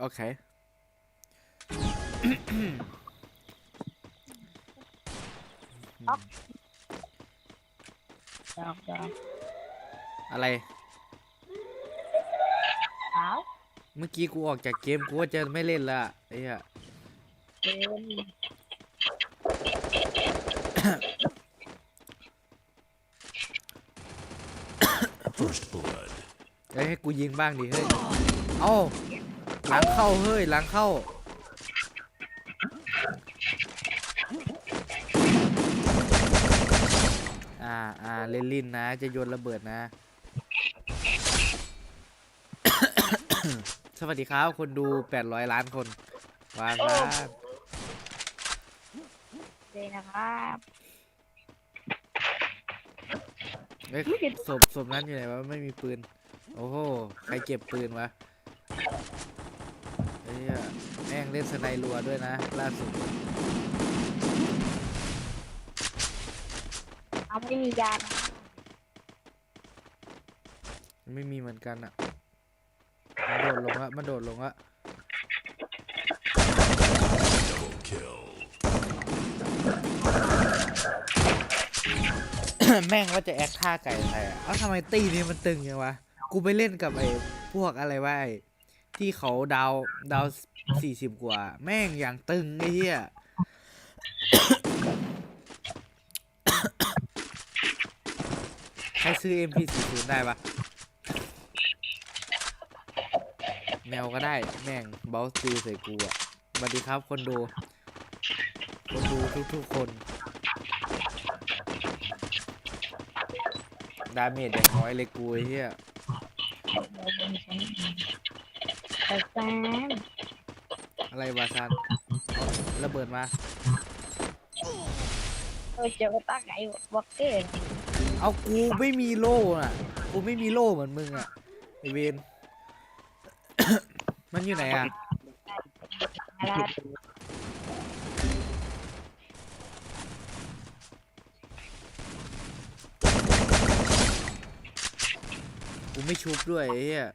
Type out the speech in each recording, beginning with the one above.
โอเคดอกดอกอะไร ขาวเมื่อกี้กูออกจากเกมกูว่าจะไม่เล่นละไอ้เหี้ยเดิน First blood. เอ้ยให้กูยิงบ้างดิเฮ้ย เอ้า หลังเข้าเฮ้ยหลังเข้า อ่าอ่าเล่นลินนะ จะโยนระเบิดนะ สวัสดีครับ คนดู 800 ล้านคนวางครับเลยนะครับเฮ้ยศพศพนั้นอยู่ไหนวะไม่มีปืน โอ้โห ใครเก็บปืนวะ เฮ้ยแม่งเล่นสไนรัวด้วยนะล่าสุดเอาไม่มียานะไม่มีเหมือนกันอะมันโดดลงอะมันโดดลงอะ Double kill. แม่งว่าจะแอคท่าไก่ไทยอะเอ้าทำไมตีนี้มันตึงยังวะ กูไปเล่นกับไอ้พวกอะไรวะไอ้ ที่เขาดาวดาวสี่สิบกว่า แม่งอย่างตึงไอ้เหี้ยใครซื้อ MP40 ได้ปะแมวก็ได้แม่งเบลซื้อใส่กูอะสวัสดีครับคนดู คนดูทุกๆคนดาเมจอย่างน้อยเลยกูไอ้เหี้ย แต่แฟนอะไรวะซันระเบิดมา เออเจอตาไก่วอกเกอร์เอากูไม่มีโล่น่ะ กูไม่มีโล่เหมือนมึงอะไอเวน มันอยู่ไหนอะ อะไรกูไม่ชุบด้วยไอ้เหี้ย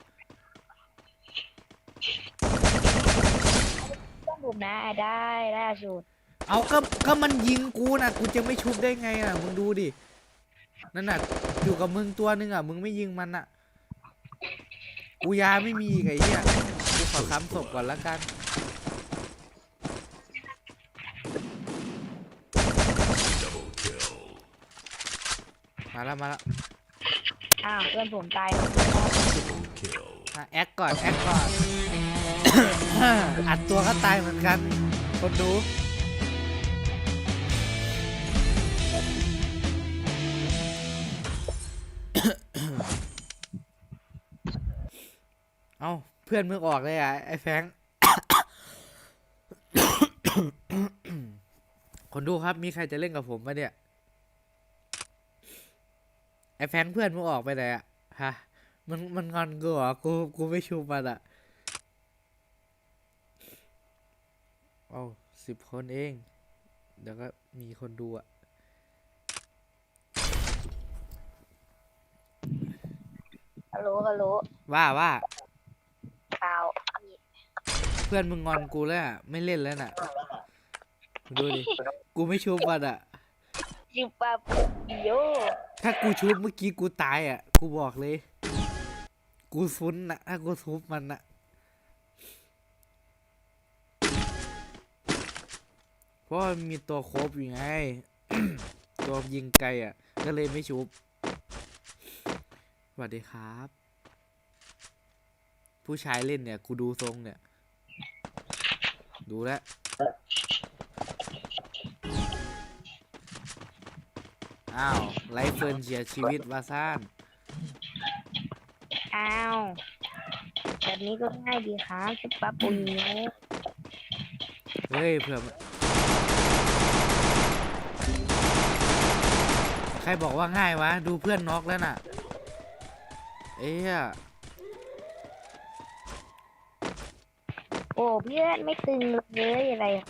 ต้องดู นะได้ล่าสุดเอาก็ก็มันยิงกูน่ะกูจะไม่ชุบได้ไงอะมึงดูดินั่นน่ะอยู่กับมึงตัวนึงอะมึงไม่ยิงมันอะกูยาไม่มีอีกไอ้เหี้ยกูขอค้ำศพก่อนละกัน Double kill. มาแล้วมาแล้วอ้าวเพื่อนผมตาย Triple kill. อะแอคก่อนแอคก่อน อัดตัวก็ตายเหมือนกัน คนดู เอ้าเพื่อนมึงออกเลยอะ ไอ้แฟง คนดูครับ มีใครจะเล่นกับผมปะเนี่ย ไอ้แฟงเพื่อนมึงออกไปไหนอะ ฮะ มันมันงอนกูเหรอ กู กูไม่ชูมันอะ โอ้สิบคนเอง เดี๋ยวก็มีคนดูอะฮัลโหลฮัลโหลว่าว่าเปล่าเพื่อนมึงงอนกูแล้วอะไม่เล่นแล้วน่ะ ดูดิ กูไม่ชูมันอะจิบปาโยถ้ากูชุบเมื่อกี้กูตายอะกูบอกเลย กูซุนนะถ้ากูทุบมันอะ เพราะว่ามันมีตัวโคบอยู่ไง ตัวยิงไกลอะ ก็เลยไม่ชุบสวัสดีครับ ผู้ชายเล่นเนี่ยกูดูทรงเนี่ย ดูแลวอ้าวไลฟ์เฟิร์นเสียชีวิตวาซ่านอ้าวแบบนี้ก็ง่ายดีครับจิบปาปุยโยเฮ้ยเผื่อมันใค รบอกว่าง่ายวะ ดูเพื่อนน็อกแล้วน่ะ เอ้ยโอ้เพื่อนไม่ตึงเลยอะไรอะ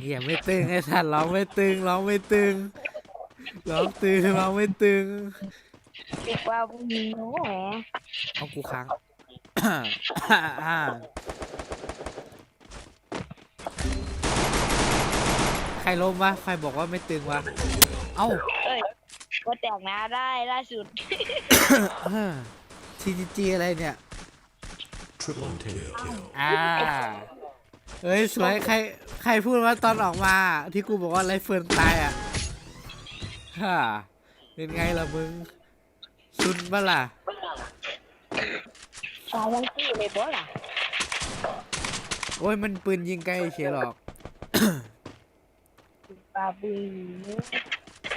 เหี้ยไม่ตึงไอ้สัตว์ร้องไม่ตึงร้องไม่ตึงร้องตึงร้องไม่ตึงจิบปาปุยโยแหมเอากูค้างอ่าใครล้มวะใครบอกว่าไม่ตึงวะ เอ้า เอ้ยก็แตกนะได้ล่าสุด ทีจีจีอะไรเนี่ย Triple kill. อ่าเฮ้ยสวยใครใครพูดว่าตอนออกมาที่กูบอกว่าไรเฟิร์นตายอะฮ่าเป็นไงล่ะมึงซุนบ้าล่ะ สองวันที่เลยบ่ล่ะโอ้ยมันปืนยิงไกลเฉยหรอกบาบู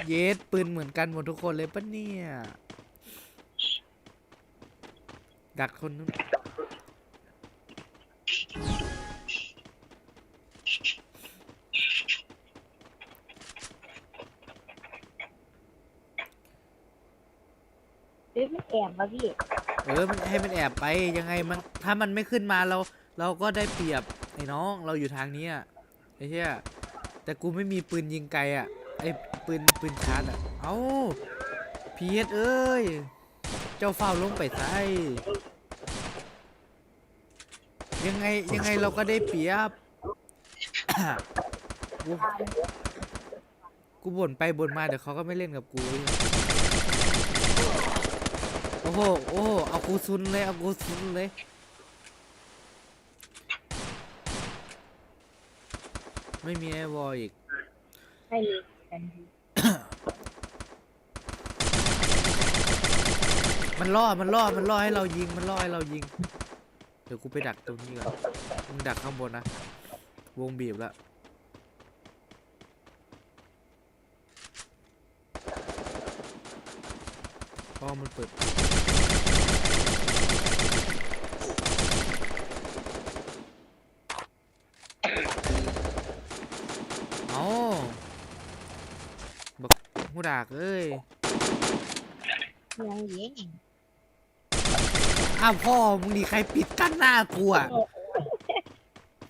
เยสปืนเหมือนกันหมดทุกคนเลยปะเนี่ยดักคนนู้นเฮ้ยมันแอบมาพี่เออมันให้มันแอบไปยังไงมันถ้ามันไม่ขึ้นมาเรา เราก็ได้เปรียบไอ้น้องเราอยู่ทางนี้อะไอ้เหี้ยแต่กูไม่มีปืนยิงไกลอะไอ้ ปืนปืนชาร์จอะ เอ้าพีเอสเอ้ย เจ้าเฝ้าลงไปใส่ยังไงยังไงเราก็ได้เปรียบ กูกูบ่นไปบ่นมาเดี๋ยวเขาก็ไม่เล่นกับกูโอ้โหโอ้โหเอากูซุนเลยเอากูซุนเลยไม่มีไอวอลอีกไม่มีกัน มันล่อ มันล่อ มันล่อให้เรายิง มันล่อให้เรายิง เดี๋ยวกูไปดักตรงนี้ก่อน มึงดักข้างบนนะ วงบีบแล้วพราะมันเปิด เอาบักหูดากเอ้ย ยังยิง อ้าวพ่อมึงดีใครปิดกั้นหน้ากูอะ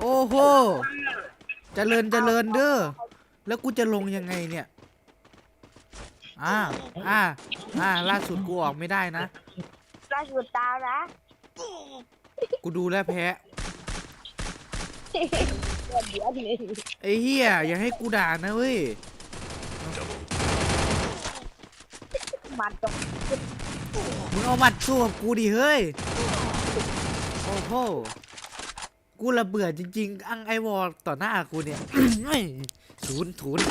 โอ้โหเจริญเจริญเด้อแล้วกูจะลงยังไงเนี่ยอ่าอ่าอ่าล่าสุดกูออกไม่ได้นะล่าสุดตามนะกูดูแล้วแพ้เดี๋ยวเดี๋ยวเลยไอ้เหี้ยอย่าให้กูด่านะเว้ยมันตรงมึงเอาหมัด สู้กับกูดิเฮ้ย โอ้โห กูระเบื่อจริง ๆ อังไอวอลต่อหน้ากูเนี่ย ศูนย์ศูนย์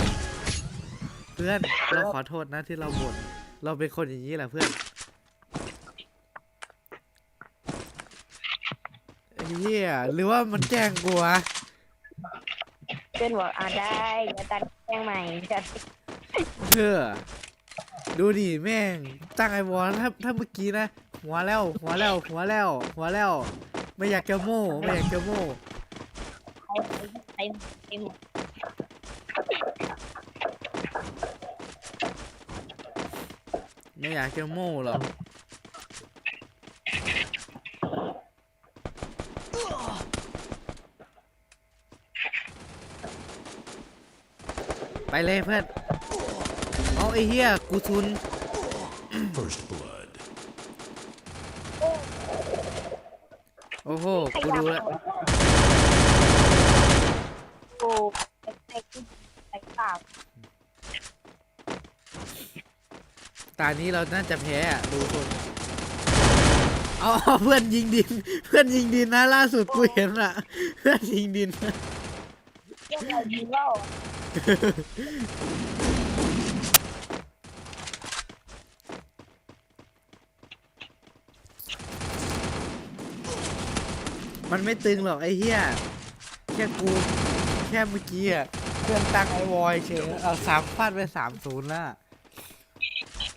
เพื่อนเราขอโทษนะที่เราบ่นเราเป็นคนอย่างนี้แหละเพื่อนไอ้เหี้ยหรือว่ามันแกล้งกูวะเป็นบอกอ่าได้จะตัดแป้งใหม่จะเพื่อ ดูดิแม่งตั้งไอวอลถ้าถ้าเมื่อกี้นะ หัวแล้ว หัวแล้ว หัวแล้ว หัวแล้ว ไม่อยากจะโม่ไม่อยากจะโม่ใช้ใช้ใช้หมดไม่อยากจะโม่หรอกไปเลยเพื่อน ไอ้เหี้ยกูทุน First blood. โอ้โหกูดูแล้วโอ้ใช้ใช้เปล่าตานี้เราน่าจะแพ้อะดูคนเอาเอาเพื่อนยิงดิน เพื่อนยิงดินนะล่าสุดกูเห็นอะเพื่อนยิงดินเกี่ยวกับดีว่า มันไม่ตึงหรอกไอ้เหี้ยแค่กูแค่เมื่อกี้อะเพื่อนตั้งไอ้วอยเฉยเอาสามฟาดไปสามศูนย์ละ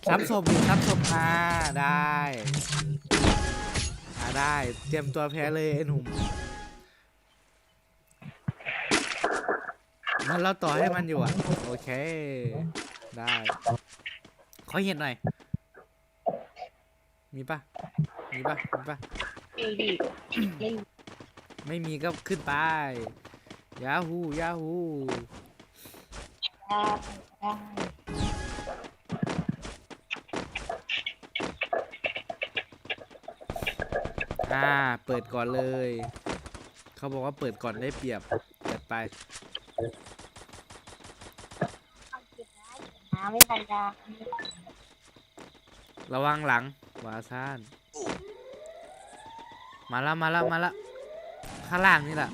ซ้ำศพซ้ำศพอ่าได้อ่าได้ เตรียมตัวแพ้เลยไอ้หนุ่มมันเราต่อให้มันอยู่อะ โอเค ได้ขอเห็นหน่อย มีปะมีปะมีปะ ดีดี ไม่ไม่มีก็ขึ้นไปยาฮูยาฮูได้ได้อ่า เปิดก่อนเลย เขาบอกว่าเปิดก่อนได้เปรียบจัดไปหาไม่ทันจะระวังหลังวาซาน มาแล้วมาแล้วมาแล้ว ข้างล่างนี่แหละ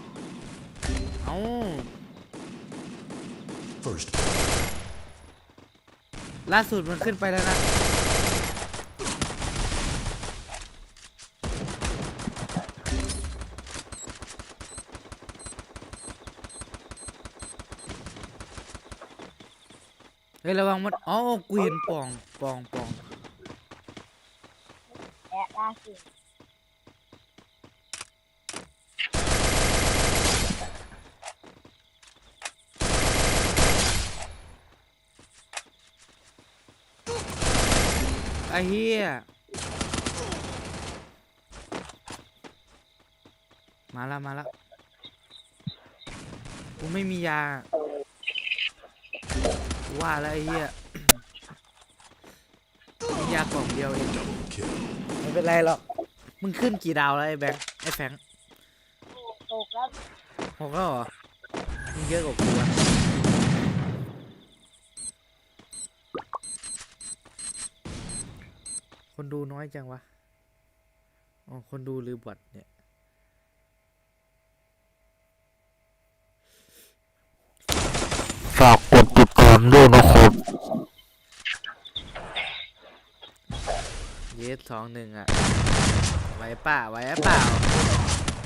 เอ้า First ล่าสุดมันขึ้นไปแล้วนะ เฮ้ย ระวังมันอ๋อกูเห็นปองปองปอง และล่าสุด อ้เหี้ย มาแล้วมาแล้วกูไม่มียาว่าแล้วไอ้เหี้ยมียากล่องเดียวเอง double kill. ไม่เป็นไรหรอก มึงขึ้นกี่ดาวแล้วไอ้แบงค์ไอ้แฟงค์ตกแล้วหกแล้วเหรอมึงเยอะกว่ากูอะ คนดูน้อยจังวะ อ๋อ คนดูหรือบอทเนี่ย ฝากกดติดตามด้วยนะครับ เยสสองหนึ่งอะไว้เปล่า ไว้เปล่า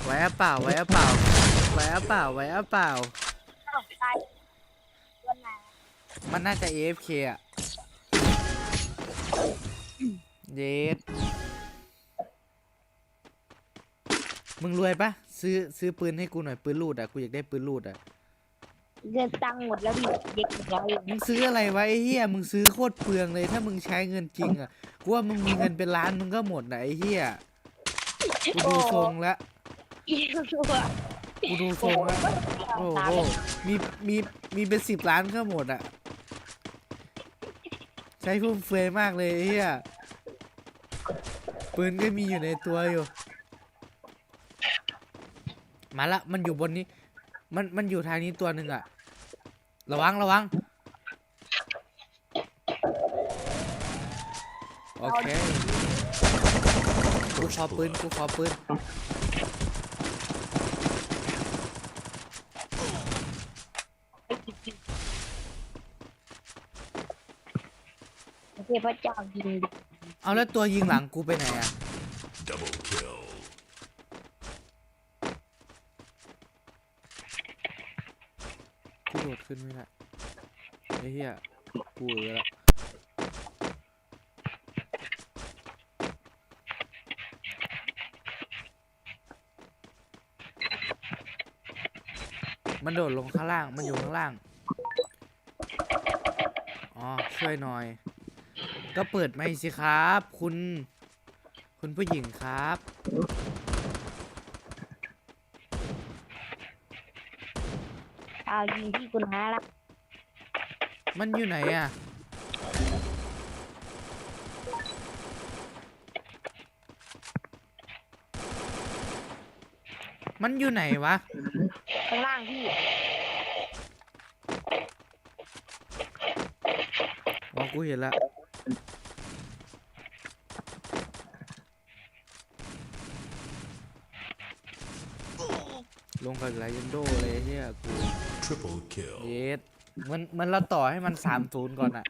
ไว้เปล่า ไว้เปล่า ไว้เปล่าไว้เปล่าอ้าวตายวันไหนมันน่าจะ AFK อะ เยสมึงรวยปะซื้อซื้อปืนให้กูหน่อยปืนลูดอะกูอยากได้ปืนลูดอะเงินตังค์หมดแล้วพี่เด็กอีกแล้วอยู่มึงซื้ออะไรไว้ไอ้เฮียมึงซื้อโคตรเปลืองเลย ถ้ามึงใช้เงินจริงอะกูว่ามึงมีเงินเป็นล้านมึงก็หมดนะไอ้เฮียกูดูทรงแล้วอีกตัวกูดูทรงแล้วโอ้โหมีมีมีเป็นสิบล้านก็หมดอะ ใช้ฟุ่มเฟือยมากเลยไอ้เฮีย ปืนก็มีอยู่ในตัวอยู่ มาละมันอยู่บนนี้ มันมันอยู่ทางนี้ตัวหนึ่งอะระวังระวัง โอเค กูขอปืนกูขอปืน เทพเจ้ายิง เอาแล้วตัวยิงหลังกูไปไหนอะ Double kill. กูโดดขึ้นไม่ได้ไอ้เหี้ยกูเหลือละมันโดดลงข้างล่าง มันอยู่ข้างล่าง อ๋อ ช่วยหน่อย ก็เปิดไม่สิครับ คุณ คุณผู้หญิงครับ เอายิงที่คุณฮาละมันอยู่ไหนอะ มันอยู่ไหนวะ ข้างล่างพี่อ๋อ กูเห็นละ ลงกับไลเยนโดเลยเฮียกู Triple kill. เยสเหมันเหมันเราต่อให้มันสามศูนย์ก่อนอะ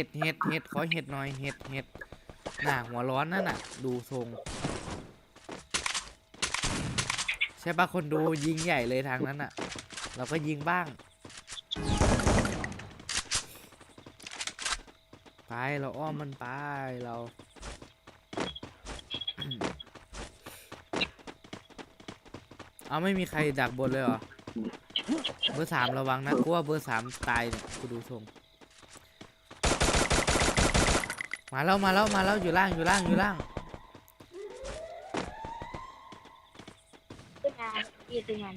ห็ดเห็ดเห็ดขอเห็ดหน่อยเห็ดเห็ดหน้าหัวร้อนนั่นน่ะ ดูทรง ใช่ปะคนดูยิงใหญ่เลยทางนั้นน่ะ เราก็ยิงบ้าง ไปเราอ้อมมันไปเราเอาไม่มีใครดักบนเลยเหรอ เบอร์สามระวังนะกูว่าเบอร์สามตายเนี่ยกูดูทรง มาแล้วมาแล้วมาแล้วอยู่ล่างอยู่ล่างอยู่ล่างงานพี่ตึงงาน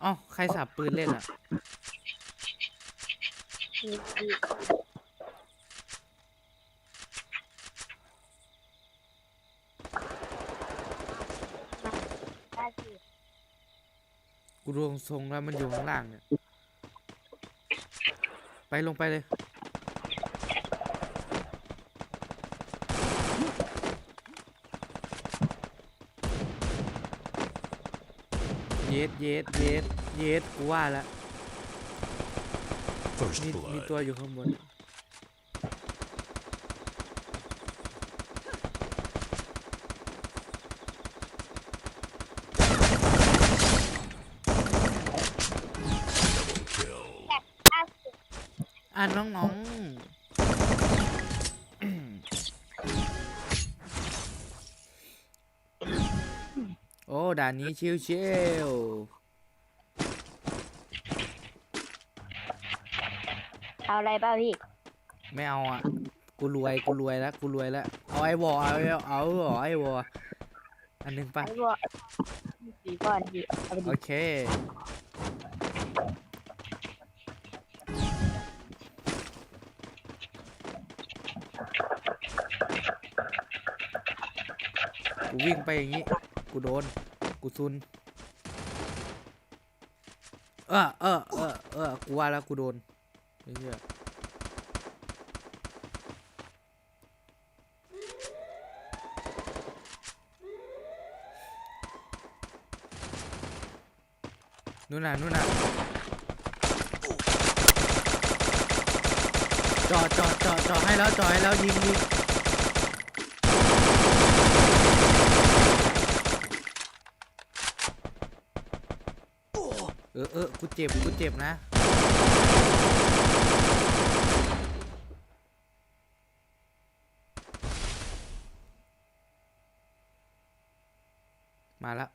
เอ้าใครสับปืนเล่นอะ พี่พี่ได้พี่ กูรวง ทรงแล้วมันอยู่ข้างล่างเนี่ย ไปลงไปเลย เย็ดเย็ดเย็ดเย็ดกูว่าแล้ว First มีมี blood. ตัวอยู่ข้างบนานนี้ชิวชิวเอาอะไรเปล่าพี่ๆไม่เอาอะ กูรวยกูรวยแล้วกูรวยแล้วเอาไอ้วอเอาไอ้เอาเหรอไอ้วออันหนึงปะไอ้บัวสีก่อนพี่เอาไปโอดิเค กูวิ่งไปอย่างนี้ กูโดน กูซุน เออเออเออเออกูว่าแล้วกูโดนไอ้เหี้ยนู่นน่ะนู่นน่ะจอดจอดจอดจอดให้แล้วจอดให้แล้วยิงยิงเออเออ กูเจ็บกูเจ็บนะมาแล้ว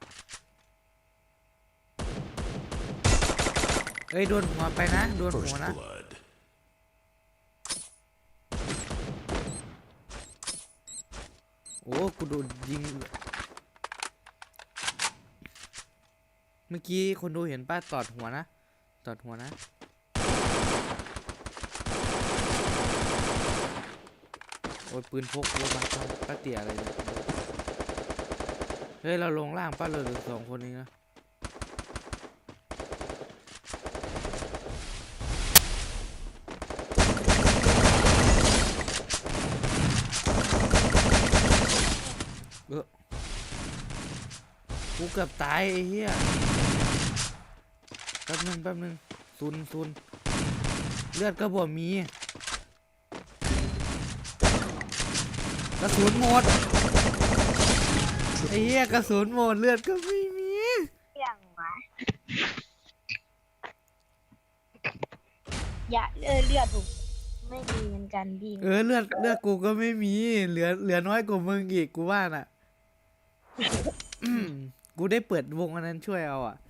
เอ้ยโดนหัวไปนะโดนหัวนะ โอ้กูโดนยิง มื่อกี้คนดูเห็นป้าตอดหัวนะ ตอดหัวนะ โอ้ยปืนพกโอ้ยมาป้าเตี่ยอะไรเนี่ยเฮ้ย เราลงล่างป้าเราเหลือสองคนเองนะเออกูเกือบตายไอ้เหี้ย นึงแป๊บนึงซุนซุนเลือดก็บ่มีกระสุนหมดไอ้เหี้ยกระสุนหมดเลือดก็ไม่มีอย่างวะอย่าเออเลือดผมไม่มีเหมือนกันพี่เออเลือดเลือดกูก็ไม่มี เหลือเหลือน้อยกว่ามึงอีกกูว่าน่ะ อืมกูได้เปิดวงอันนั้นช่วยเอาอะใ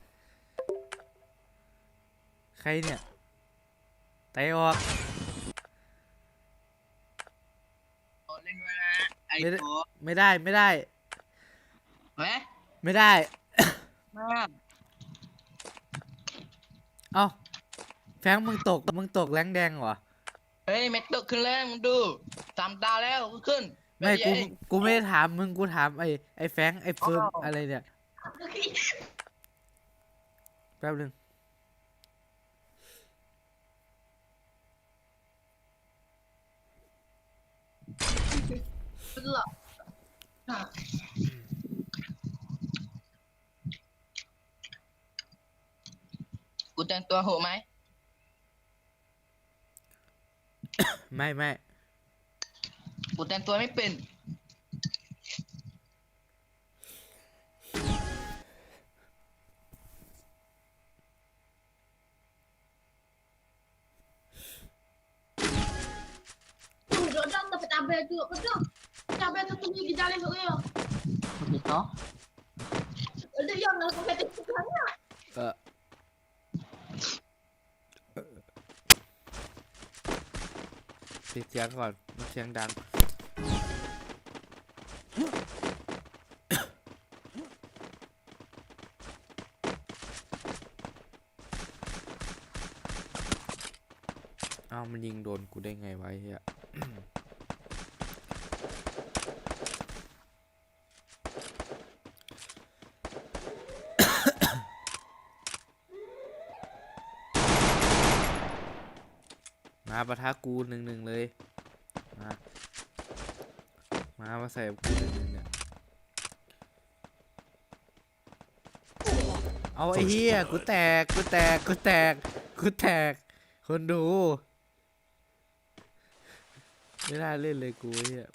ครเนี่ยไตออกเล่นด้วยนะไอ้ไม่ได้โตไม่ได้ไม่ได้ เฮ้ยไม่ได้ มากเอ้าแฟรงค์มึงตกมึงตกแรงแดงเหรอ เฮ้ยเม็ดตกขึ้นแล้วมึงดูสามดาวแล้วขึ้นไม่กูเฮ้ยกูไม่ได้ถามมึงกูถามไอ้ไอ้แฟรงค์ไอ้เฟิร์มอะไรเนี่ยแป๊บนึง หรอกูแต่งตัวโหดไหม ไม่ไม่กูแต่งตัวไม่เป็น Udah datang tapi tabe tu, betul. Tabe tu tinggi di jalan tu ya. Begitu. เหรอเดี๋ยวยอมนะเขาไปิดเสียงก่อนมันเสียงดัง เอามันยิงโดนกูได้ไงไว้เฮีย ปะทะกูหนึ่งหนึ่งเลยมามามาใส่กูหนึ่งหนึ่งเนี่ยเอาไอ้เหี้ยกูแตกกูแตกกูแตกกูแตก คนดู ไม่ได้เล่นเลยกูเหี้ย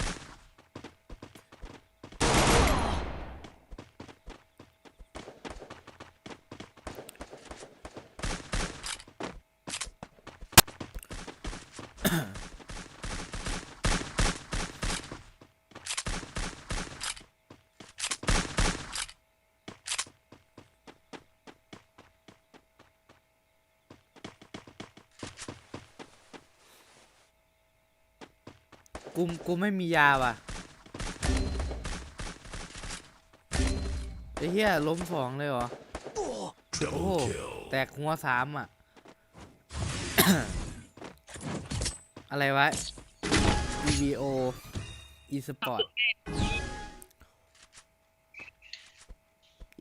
กูกูไม่มียาว่ะไอ้เหี้ยล้มสองเลยเหรอ Double Oh. kill. แตกหัวสามอะ อะไรวะ EVO eSport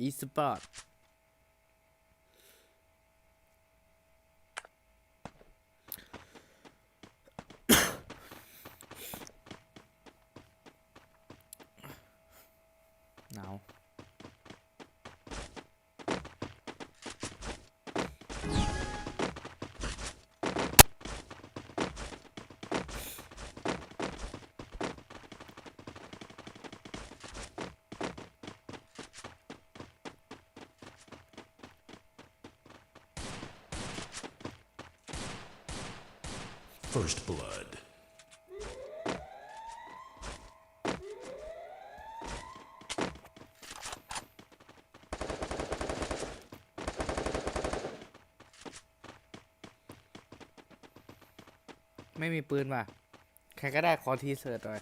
eSport First blood. ไม่มีปืนว่ะ ใครก็ได้ขอทีเสิร์ตหน่อย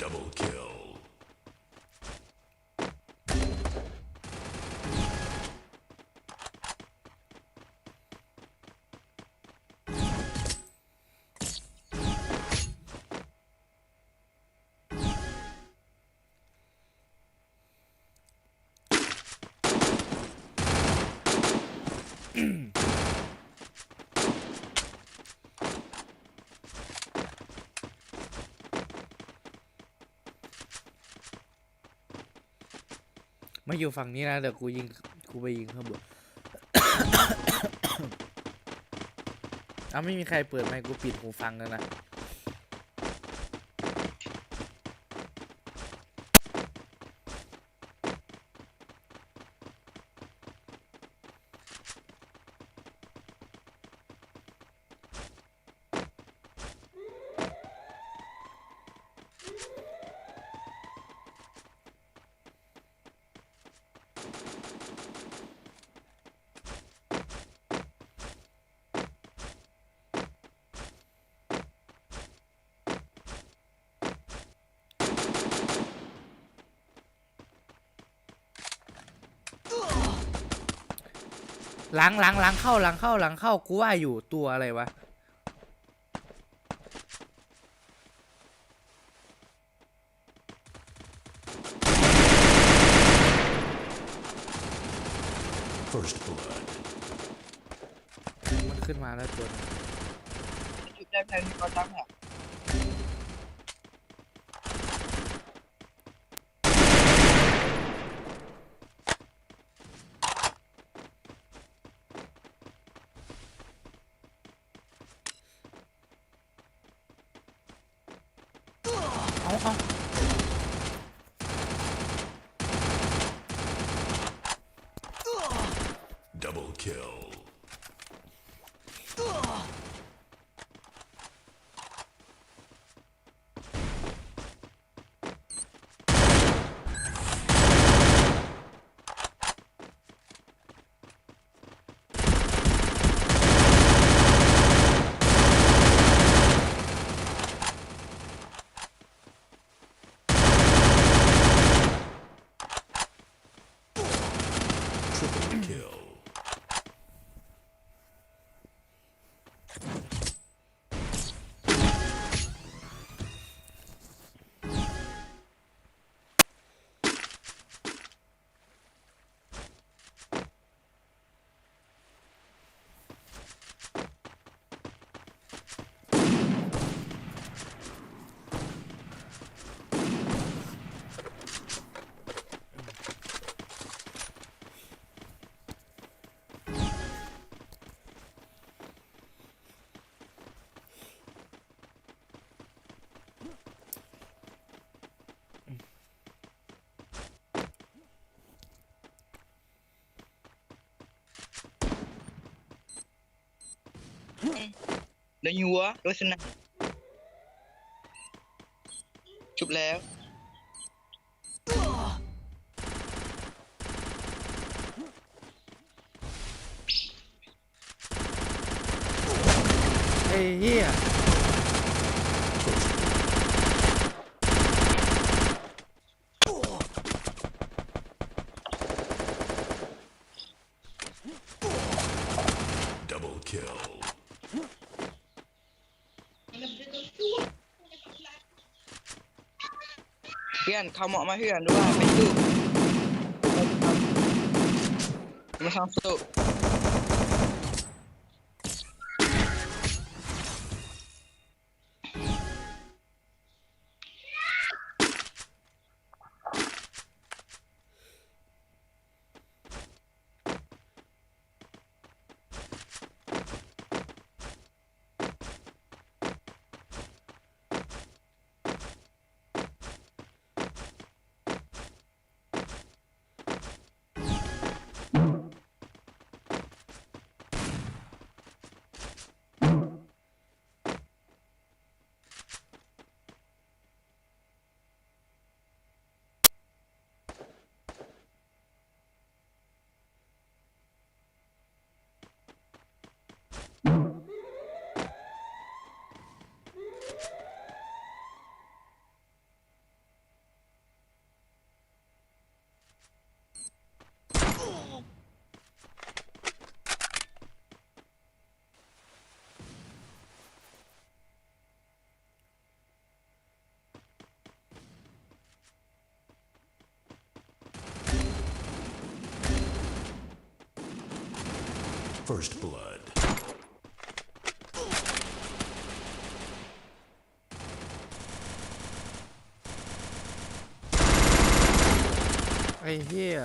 Double kill. มาอยู่ฝั่งนี้นะเดี๋ยวกูยิงกูไปยิงข้างบนอ้าไม่มีใครเปิดไมค์กูปิดหูฟังแล้วนะ หลังหลังหลังเข้าหลังเข้าหลังเข้ากูว่าอยู่ตัวอะไรวะ First blood. มันขึ้นมาแล้วตัวหนึ่งจุดได้แพงนี่ก็ตั้งอะเอ เดี๋ยวยัวโดยสนะชุบแล้ว เขาเหมาะมาเหื่อนด้วยไม่สู้มาทำสู้ First blood. ไอ้เหี้ย